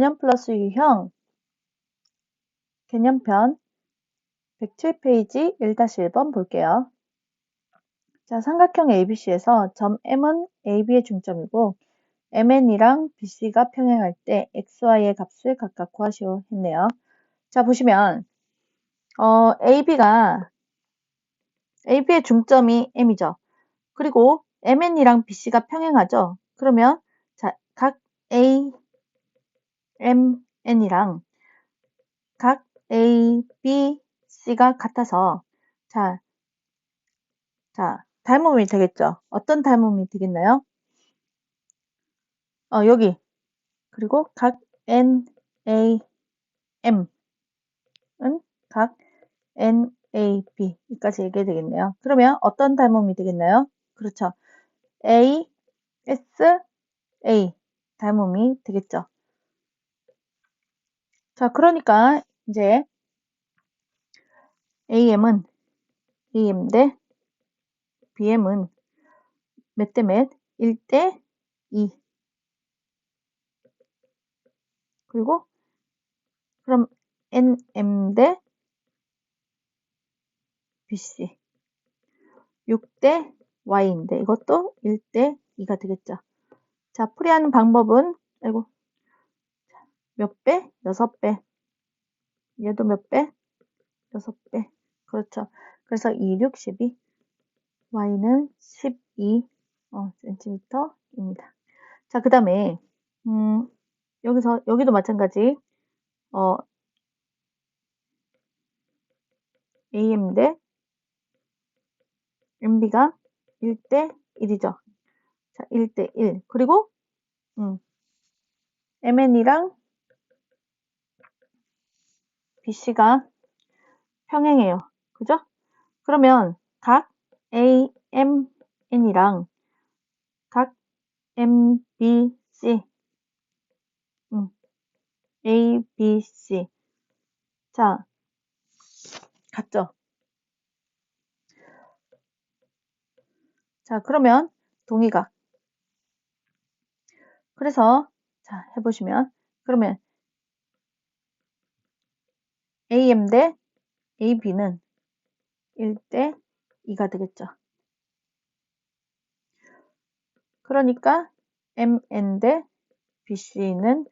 개념 플러스 유형 개념편 107페이지 1-1번 볼게요. 자, 삼각형 ABC에서 점 M은 AB의 중점이고 MN이랑 BC가 평행할 때 XY의 값을 각각 구하시오 했네요. 자, 보시면 어, AB가 AB의 중점이 M이죠. 그리고 MN이랑 BC가 평행하죠. 그러면 자, 각 A, M, N이랑 각 A, B, C가 같아서 자, 자, 닮음이 되겠죠. 어떤 닮음이 되겠나요? 어, 여기. 그리고 각 N, A, M은 각 N, A, B 여기까지 얘기해 되겠네요. 그러면 어떤 닮음이 되겠나요? 그렇죠. A, S, A 닮음이 되겠죠. 자, 그러니까 이제 AM은 AM 대 BM은 몇 대 몇? 1 대 2. 그리고 그럼 NM 대 BC 6 대 Y인데 이것도 1 대 2가 되겠죠. 자, 풀이하는 방법은 아이고 몇 배? 6배. 얘도 몇 배? 6배. 그렇죠. 그래서 2, 6, 12. y는 12 어, cm입니다. 자, 그 다음에 음, 여기서 여기도 마찬가지 어, am 대 mb가 1대 1이죠. 자, 1대 1. 그리고 음, mn이랑 bc가 평행해요. 그죠? 그러면 각 A, M, N이랑 각 M, B, C 음, A, B, C 자, 같죠? 자, 그러면 동의각 그래서 자, 해보시면 그러면 AM 대 AB는 1대 2가 되겠죠. 그러니까 MN 대 BC는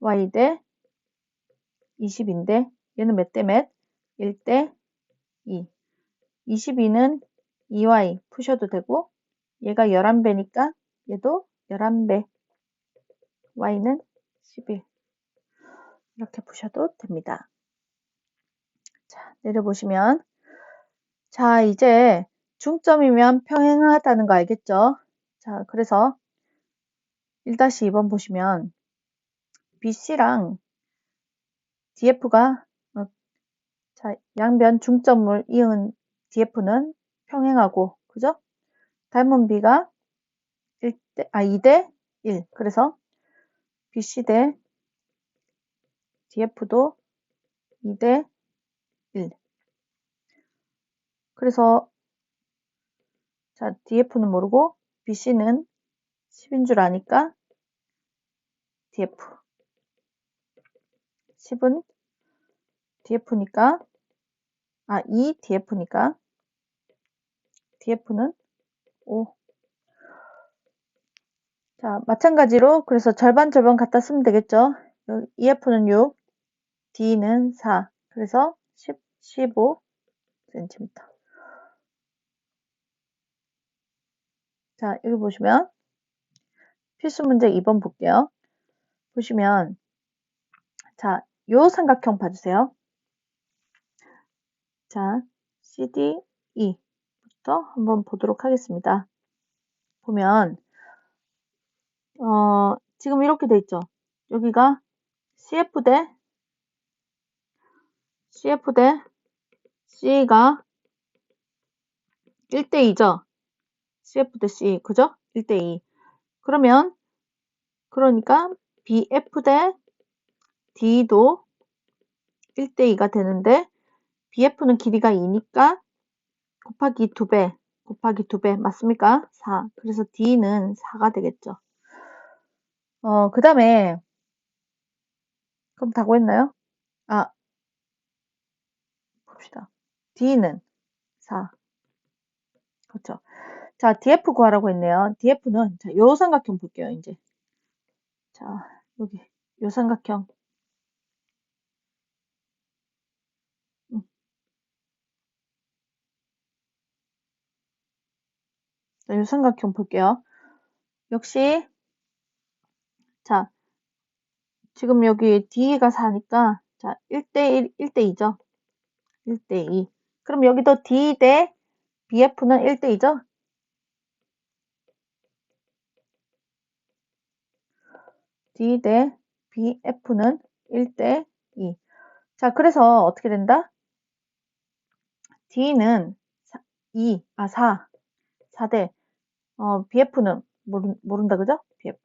Y 대 20인데 얘는 몇 대 몇? 1대 2. 22는 2Y 푸셔도 되고 얘가 11배니까 얘도 11배. Y는 11. 이렇게 푸셔도 됩니다. 자, 내려보시면 자, 이제 중점이면 평행하다는 거 알겠죠? 자, 그래서 1-2번 보시면 BC랑 DF가 어, 자, 양변 중점을 이은 DF는 평행하고 그죠? 닮은 B가 1대, 아, 2대 1 그래서 BC 대 DF도 2대 1 그래서 자 DF는 모르고 BC는 10인 줄 아니까 DF. 10은 DF니까? 아 2 DF니까? DF는 5 자, 마찬가지로 그래서 절반 절반 갖다 쓰면 되겠죠. EF는 6, D는 4. 그래서 10, 15cm. 자, 여기 보시면 필수 문제 2번 볼게요. 보시면 자, 요 삼각형 봐주세요. 자, CDE부터 한번 보도록 하겠습니다. 보면 어, 지금 이렇게 돼 있죠. 여기가 CF 대 CF 대 C가 1대2죠. CF 대 C, 그죠? 1대2. 그러면, 그러니까 BF 대 D도 1대2가 되는데, BF는 길이가 2니까 곱하기 2배, 곱하기 2배, 맞습니까? 4. 그래서 D는 4가 되겠죠. 어, 그 다음에 그럼 다 구했나요? 아, 봅시다. D는 4. 그렇죠. 자, DF 구하라고 했네요. DF는, 자, 요 삼각형 볼게요, 이제. 자, 여기, 요 삼각형. 음. 자, 요 삼각형 볼게요. 역시, 자, 지금 여기 D가 4니까, 자, 1대1, 1대2죠. 1대 2. 그럼 여기도 D 대 BF는 1대 2죠? D 대 BF는 1대 2. 자, 그래서 어떻게 된다? D는 2, 아, 4. 4대, 어, BF는 모른, 모른다, 그죠? BF.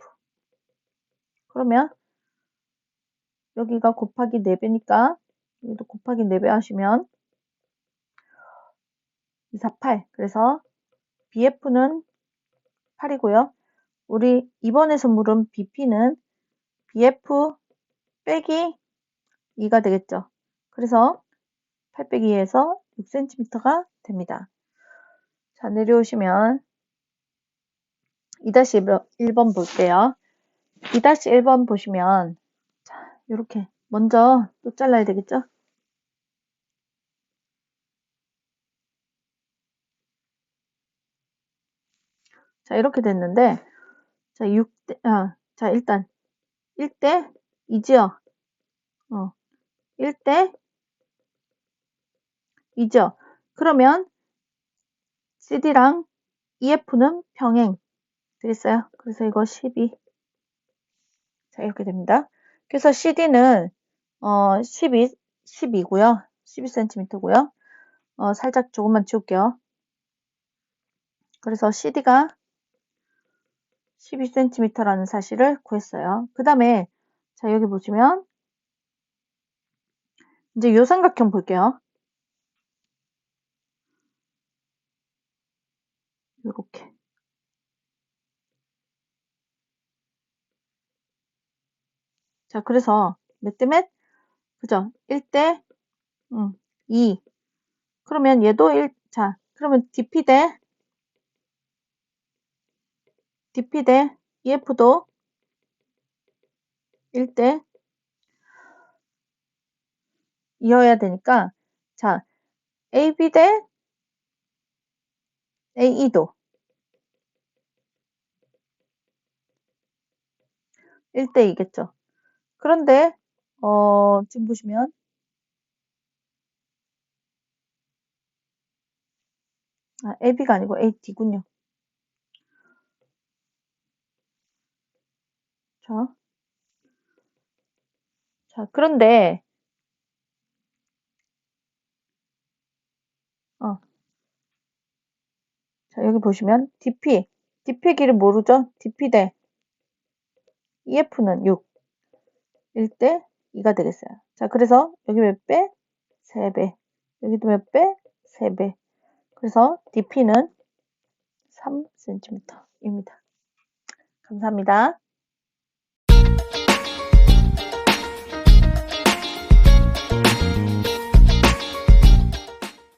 그러면, 여기가 곱하기 4배니까, 여기도 곱하기 4배 하시면, 2, 4, 8. 그래서, BF는 8이고요. 우리 이번에서 물은 BP는 BF 빼기 2가 되겠죠. 그래서 8 빼기 2에서 6cm가 됩니다. 자, 내려오시면 2-1번 볼게요. 2-1번 보시면 자, 이렇게 먼저 또 잘라야 되겠죠? 자, 이렇게 됐는데 자, 6대 아, 자, 일단 1대 2죠. 어. 1대 2죠. 그러면 CD랑 EF는 병행 되겠어요. 그래서 이거 12. 자, 이렇게 됩니다. 그래서 CD는 어, 12, 12고요. 12cm고요. 어, 살짝 조금만 지울게요. 그래서 CD가 12cm라는 사실을 구했어요. 그 다음에 자 여기 보시면 이제 요 삼각형 볼게요. 이렇게 자 그래서 몇 대 몇? 그죠? 1대 음, 2 그러면 얘도 1, 자 그러면 DP 대 DP 대 EF도 1대 이어야 되니까 자 AB 대 AE도 1대 2겠죠. 그런데 어, 지금 보시면 아, AB가 아니고 AD군요. 자, 자 그런데 어, 자 여기 보시면 DP, DP 길을 모르죠? DP 대 EF는 6, 1대 2가 되겠어요. 자 그래서 여기 몇 배? 3배. 여기도 몇 배? 3배. 그래서 DP는 3cm입니다. 감사합니다.